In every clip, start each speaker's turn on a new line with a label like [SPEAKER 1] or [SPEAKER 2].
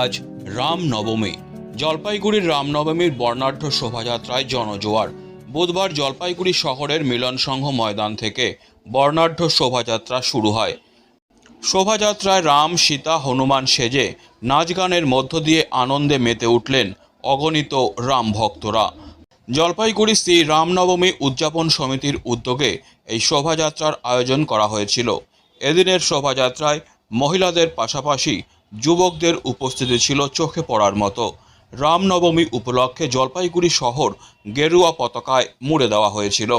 [SPEAKER 1] আজ রামনবমী। জলপাইগুড়ির রামনবমীর বর্ণাঢ্য শোভাযাত্রায় জনজোয়ার। বুধবার জলপাইগুড়ি শহরের মিলন সংঘ ময়দান থেকে বর্ণাঢ্য শোভাযাত্রা শুরু হয়। শোভাযাত্রায় রাম, সীতা, হনুমান সেজে নাচ গানের মধ্য দিয়ে আনন্দে মেতে উঠলেন অগণিত রাম ভক্তরা। জলপাইগুড়ি শ্রী রামনবমী উদযাপন সমিতির উদ্যোগে এই শোভাযাত্রার আয়োজন করা হয়েছিল। এদিনের শোভাযাত্রায় মহিলাদের পাশাপাশি যুবকদের উপস্থিতি ছিল চোখে পড়ার মতো। রামনবমী উপলক্ষে জলপাইগুড়ি শহর গেরুয়া পতাকায় মুড়ে দেওয়া হয়েছিল।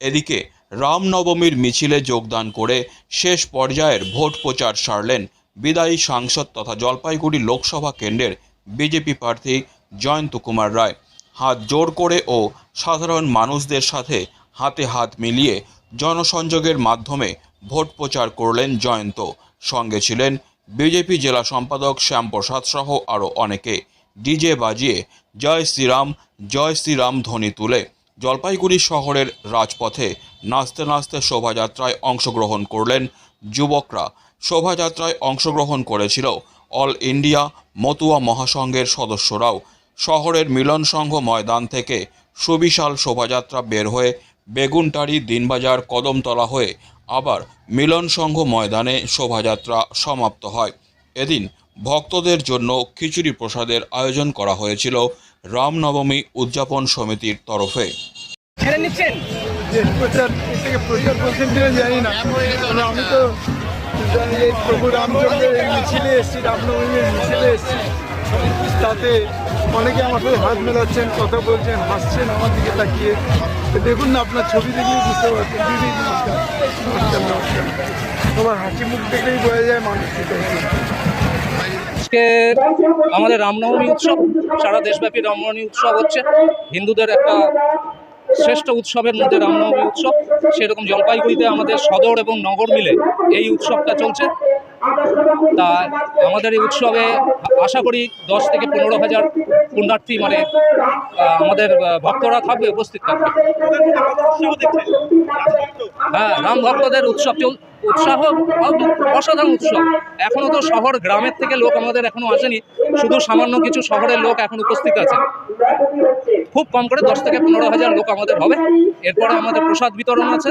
[SPEAKER 1] এদিকে রামনবমীর মিছিলে যোগদান করে শেষ পর্যায়ের ভোট প্রচার সারলেন বিদায়ী সাংসদ তথা জলপাইগুড়ি লোকসভা কেন্দ্রের বিজেপি প্রার্থী জয়ন্ত কুমার রায়। হাত জোর করে ও সাধারণ মানুষদের সাথে হাতে হাত মিলিয়ে জনসংযোগের মাধ্যমে ভোট প্রচার করলেন জয়ন্ত। সঙ্গে ছিলেন বিজেপি জেলা সম্পাদক শ্যামপ্রসাদ সহ আরও অনেকে ডিজে বাজিয়ে জয় শ্রীরাম জয় শ্রীরাম ধ্বনি তুলে জলপাইগুড়ি শহরের রাজপথে নাচতে নাচতে শোভাযাত্রায় অংশগ্রহণ করলেন যুবকরা। শোভাযাত্রায় অংশগ্রহণ করেছিল অল ইন্ডিয়া মতুয়া মহাসংঘের সদস্যরাও। শহরের মিলন সংঘ ময়দান থেকে সুবিশাল শোভাযাত্রা বের হয়ে বেগুনটারি, দিনবাজার, কদমতলা হয়ে আবার মিলন সংঘ ময়দানে শোভাযাত্রা সমাপ্ত হয়। এদিন ভক্তদের জন্য খিচুড়ি প্রসাদের আয়োজন করা হয়েছিল রামনবমী উদযাপন সমিতির তরফে।
[SPEAKER 2] ছেড়ে নিচ্ছেন?
[SPEAKER 3] যে প্রচার থেকে প্রচার বলছেন কিনা জানি না। তবে আমি তো প্রভু রামচন্দ্রের এই মিছিলে এসেছি রামনবমীর মিছিলে এসেছি। তাতে অনেকে আমার সাথে হাত মেলাচ্ছেন কথা বলছেন হাসছেন আমার দিকে তাকিয়ে। দেখুন না আপনার ছবি দেখলেই বুঝতে পারছেন। দিদি নমস্কার। নমস্কার নমস্কার। তোমার হাসি মুখ দেখলেই বোঝা যায় মানুষ
[SPEAKER 2] আজকে আমাদের রামনবমী উৎসব সারা দেশব্যাপী রামনবমী উৎসব হচ্ছে। হিন্দুদের একটা শ্রেষ্ঠ উৎসবের মধ্যে রামনবমী উৎসব। সেরকম জলপাইগুড়িতে আমাদের সদর এবং নগর মিলে এই উৎসবটা চলছে। তা আমাদের এই উৎসবে আশা করি দশ থেকে পনেরো হাজার পুণ্যার্থী মানে আমাদের ভক্তরা থাকবে, উপস্থিত থাকবে। হ্যাঁ রাম ভক্তদের উৎসব চল, উৎসাহ অসাধারণ উৎসব। এখনও তো শহর গ্রামের থেকে লোক আমাদের এখনও আসেনি, শুধু সামান্য কিছু শহরের লোক এখন উপস্থিত আছে খুব কম করে দশ থেকে পনেরো হাজার লোক আমাদের হবে। এরপরে আমাদের প্রসাদ বিতরণ আছে।